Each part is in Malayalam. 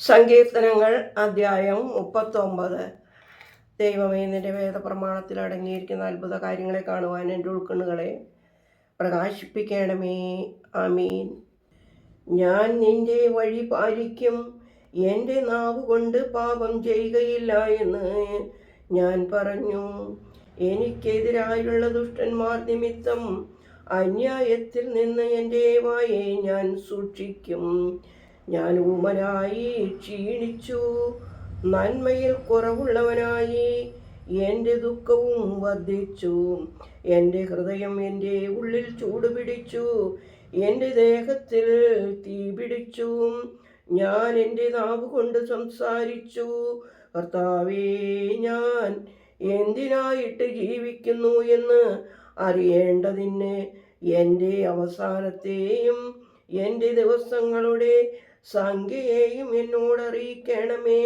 സങ്കീർത്തനങ്ങൾ അധ്യായം മുപ്പത്തൊമ്പത്. ദൈവമേ നിന്റെ വേദപ്രമാണത്തിൽ അടങ്ങിയിരിക്കുന്ന അത്ഭുത കാര്യങ്ങളെ കാണുവാൻ എന്റെ ഉൾക്കണ്ണുകളെ പ്രകാശിപ്പിക്കണമേ. ആമീൻ. ഞാൻ നിന്റെ വഴി പാലിക്കും എന്റെ നാവ് കൊണ്ട് പാപം ചെയ്യുകയില്ല എന്ന് ഞാൻ പറഞ്ഞു. എനിക്കെതിരായുള്ള ദുഷ്ടന്മാർ നിമിത്തം അന്യായത്തിൽ നിന്ന് എന്റെ വായെ ഞാൻ സൂക്ഷിക്കും. ഞാൻ ഉമ്മനായി ക്ഷീണിച്ചു. നന്മയിൽ കുറവുള്ളവനായി എന്റെ ദുഃഖവും വർദ്ധിച്ചു. എന്റെ ഹൃദയം എന്റെ ഉള്ളിൽ ചൂടുപിടിച്ചു. എന്റെ ദേഹത്തിൽ തീ പിടിച്ചു. ഞാൻ എന്റെ നാവ് കൊണ്ട് സംസാരിച്ചു. കർത്താവേ ഞാൻ എന്തിനായിട്ട് ജീവിക്കുന്നു എന്ന് അറിയേണ്ടതിന് എന്റെ അവസാനത്തെയും എന്റെ ദിവസങ്ങളുടെ സംഖ്യയെയും എന്നോട് അറിയിക്കണമേ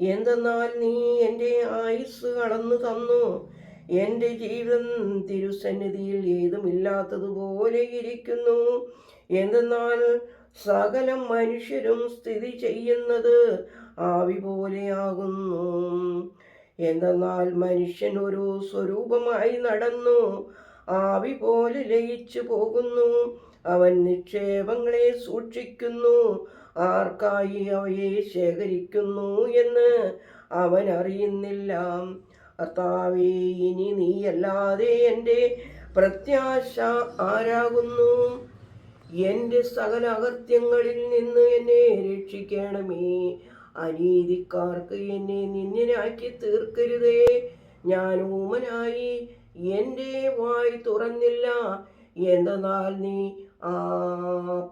എന്തെന്നാൽ നീ എന്റെ ആയുസ് കടന്നു തന്നു. എന്റെ ജീവൻ തിരുസന്നിധിയിൽ ഏതുമില്ലാത്തതുപോലെ ഇരിക്കുന്നു. എന്തെന്നാൽ സകല മനുഷ്യരും സ്ഥിതി ചെയ്യുന്നത് ആവി പോലെയാകുന്നു എന്തെന്നാൽ മനുഷ്യൻ ഒരു സ്വരൂപമായി നടന്നു. ആവി പോലെ ലയിച്ചു പോകുന്നു. അവൻ നിക്ഷേപങ്ങളെ സൂക്ഷിക്കുന്നു. ആർക്കായി അവയെ ശേഖരിക്കുന്നു എന്ന് അവൻ അറിയുന്നില്ല. കർത്താവേ ഇനി നീയല്ലാതെ എന്റെ പ്രത്യാശ ആരാകുന്നു? എന്റെ സകല അകൃത്യങ്ങളിൽ നിന്ന് എന്നെ രക്ഷിക്കണമേ. അനീതിക്കാർക്ക് എന്നെ നിന്നിനാക്കി തീർക്കരുതേ. ഞാൻ ഊമനായി എന്റെ വായി തുറന്നില്ല. എന്തെന്നാൽ നീ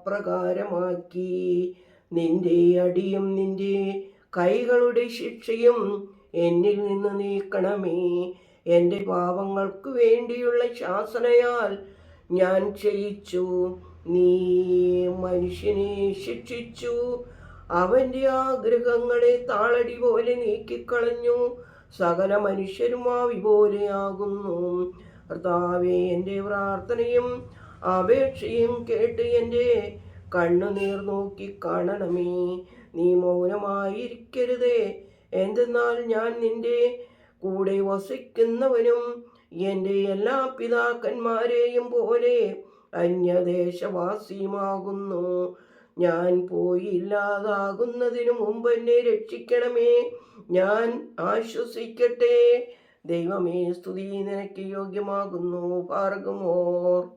പ്രകാരമാക്കി. നിന്റെ അടിയും നിന്റെ കൈകളുടെ ശിക്ഷയും എന്നിൽ നിന്ന് നീക്കണമേ. എന്റെ പാപങ്ങൾക്ക് വേണ്ടിയുള്ള ശാസനയാൽ ഞാൻ ചെയ്യിച്ചു നീ മനുഷ്യനെ ശിക്ഷിച്ചു. അവന്റെ ആഗ്രഹങ്ങളെ താളടി പോലെ നീക്കിക്കളഞ്ഞു. സകല മനുഷ്യരും ആവി പോലെയാകുന്നു കർത്താവെ എന്റെ പ്രാർത്ഥനയും അപേക്ഷയും കേട്ട് എന്റെ കണ്ണുനീർ നോക്കി കാണണമേ. നീ മൗനമായിരിക്കരുതേ. എന്തെന്നാൽ ഞാൻ നിന്റെ കൂടെ വസിക്കുന്നവനും എന്റെ എല്ലാ പിതാക്കന്മാരെയും പോലെ അന്യദേശവാസിയുമാകുന്നു. ഞാൻ പോയി ഇല്ലാതാകുന്നതിനു മുമ്പ് എന്നെ രക്ഷിക്കണമേ. ഞാൻ ആശ്വസിക്കട്ടെ. ദൈവമേ സ്തുതി നിനക്ക് യോഗ്യമാകുന്നു പാർഗമോർ.